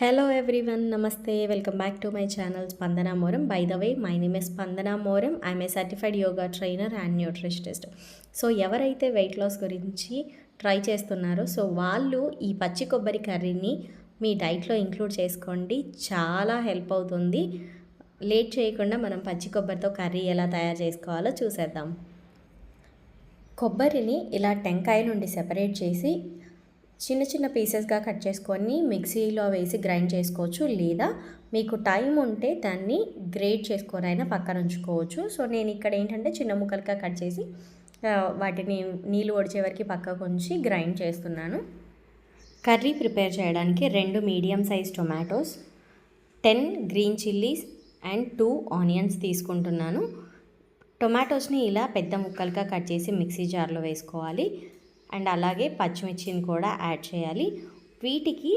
Hello everyone నమస్తే. Welcome back to my channel Spandana Moram by the way my name a Spandana Moram I'm a certified yoga trainer and nutritionist so ఎవరైతే weight loss గురించి try చేస్తున్నారో so వాళ్ళు ఈ పచ్చి కొబ్బరి కర్రీని మీ డైట్లో ఇంక్లూడ్ చేసుకోండి. చాలా హెల్ప్ అవుతుంది. లేట్ చేయకుండా మనం పచ్చి కొబ్బరితో కర్రీ ఎలా తయారు చేసుకోవాలో చూసేద్దాం. కొబ్బరిని ఇలా టెంకాయ నుండి సెపరేట్ చేసి చిన్న చిన్న పీసెస్గా కట్ చేసుకొని మిక్సీలో వేసి గ్రైండ్ చేసుకోవచ్చు లేదా మీకు టైం ఉంటే దాన్ని గ్రేట్ చేసుకొనైనా పక్కన ఉంచుకోవచ్చు. సో నేను ఇక్కడ ఏంటంటే చిన్న ముక్కలుగా కట్ చేసి వాటిని నీళ్ళు ఒడిచే వరకు పక్కకు ఉంచి గ్రైండ్ చేస్తున్నాను. కర్రీ ప్రిపేర్ చేయడానికి రెండు medium size tomatoes ten green chillies and two onions తీసుకుంటున్నాను. టొమాటోస్ని ఇలా పెద్ద ముక్కలుగా కట్ చేసి మిక్సీ జార్లో వేసుకోవాలి. అండ్ అలాగే పచ్చిమిర్చిని కూడా యాడ్ చేయాలి. వీటికి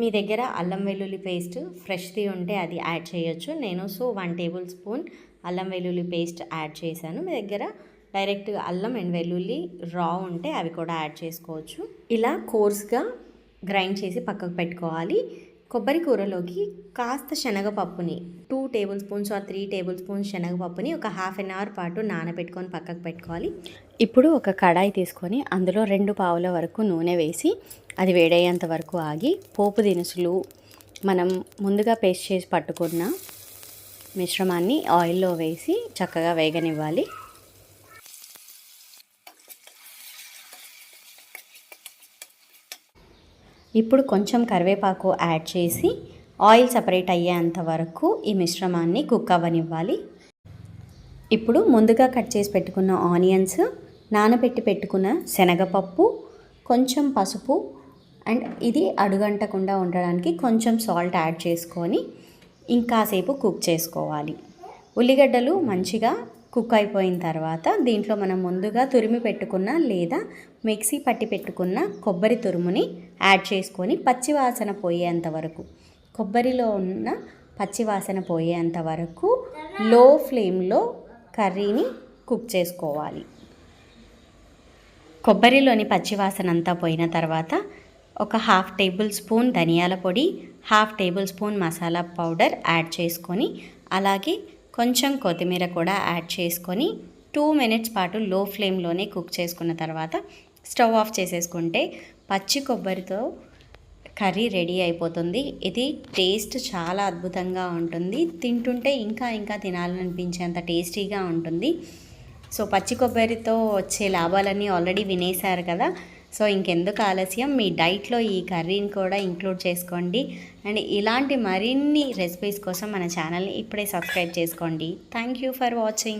మీ దగ్గర అల్లం వెల్లుల్లి పేస్ట్ ఫ్రెష్ది ఉంటే అది యాడ్ చేయొచ్చు. నేను సో వన్ టేబుల్ స్పూన్ అల్లం వెల్లుల్లి పేస్ట్ యాడ్ చేశాను. మీ దగ్గర డైరెక్ట్ అల్లం అండ్ వెల్లుల్లి రా ఉంటే అవి కూడా యాడ్ చేసుకోవచ్చు. ఇలా కోర్స్గా గ్రైండ్ చేసి పక్కకు పెట్టుకోవాలి. కొబ్బరి కూరలోకి కాస్త శనగపప్పుని two tablespoons or three tablespoons శనగపప్పుని ఒక హాఫ్ అన్ అవర్ పాటు నానబెట్టుకొని పక్కకు పెట్టుకోవాలి. ఇప్పుడు ఒక కడాయి తీసుకొని అందులో రెండు పావుల వరకు నూనె వేసి అది వేడయ్యేంత వరకు ఆగి పోపు దినుసులు మనం ముందుగా పేస్ట్ చేసి పట్టుకున్న మిశ్రమాన్ని ఆయిల్లో వేసి చక్కగా వేగనివ్వాలి. ఇప్పుడు కొంచెం కరివేపాకు యాడ్ చేసి ఆయిల్ సపరేట్ అయ్యేంత వరకు ఈ మిశ్రమాన్ని కుక్ అవ్వనివ్వాలి. ఇప్పుడు ముందుగా కట్ చేసి పెట్టుకున్న ఆనియన్స్ నానబెట్టి పెట్టుకున్న శనగపప్పు కొంచెం పసుపు అండ్ ఇది అడుగంటకుండా ఉండడానికి కొంచెం సాల్ట్ యాడ్ చేసుకొని ఇంకాసేపు కుక్ చేసుకోవాలి. ఉల్లిగడ్డలు మంచిగా కుక్ అయిపోయిన తర్వాత దీంట్లో మనం ముందుగా తురిమి పెట్టుకున్న లేదా మిక్సీ పట్టి పెట్టుకున్న కొబ్బరి తురుముని యాడ్ చేసుకొని పచ్చివాసన పోయేంత వరకు. కొబ్బరిలో ఉన్న పచ్చివాసన పోయేంత వరకు లో ఫ్లేమ్లో కర్రీని కుక్ చేసుకోవాలి. కొబ్బరిలోని పచ్చివాసన అంతా పోయిన తర్వాత ఒక హాఫ్ టేబుల్ స్పూన్ ధనియాల పొడి half tablespoon masala powder add చేసుకొని అలాగే కొంచెం కొత్తిమీర కూడా యాడ్ చేసుకొని టూ మినిట్స్ పాటు లో ఫ్లేమ్లోనే కుక్ చేసుకున్న తర్వాత స్టవ్ ఆఫ్ చేసేసుకుంటే పచ్చి కొబ్బరితో కర్రీ రెడీ అయిపోతుంది. ఇది టేస్ట్ చాలా అద్భుతంగా ఉంటుంది. తింటుంటే ఇంకా ఇంకా తినాలనిపించేంత టేస్టీగా ఉంటుంది. సో పచ్చి కొబ్బరితో వచ్చే లాభాలన్నీ ఆల్రెడీ వినేశారు కదా. సో ఇంకెందుకు ఆలస్యం? మీ డైట్లో ఈ కర్రీని కూడా ఇంక్లూడ్ చేసుకోండి. అండ్ ఇలాంటి మరిన్ని రెసిపీస్ కోసం మన ఛానల్ని ఇప్పుడే సబ్స్క్రైబ్ చేసుకోండి. Thank you for watching.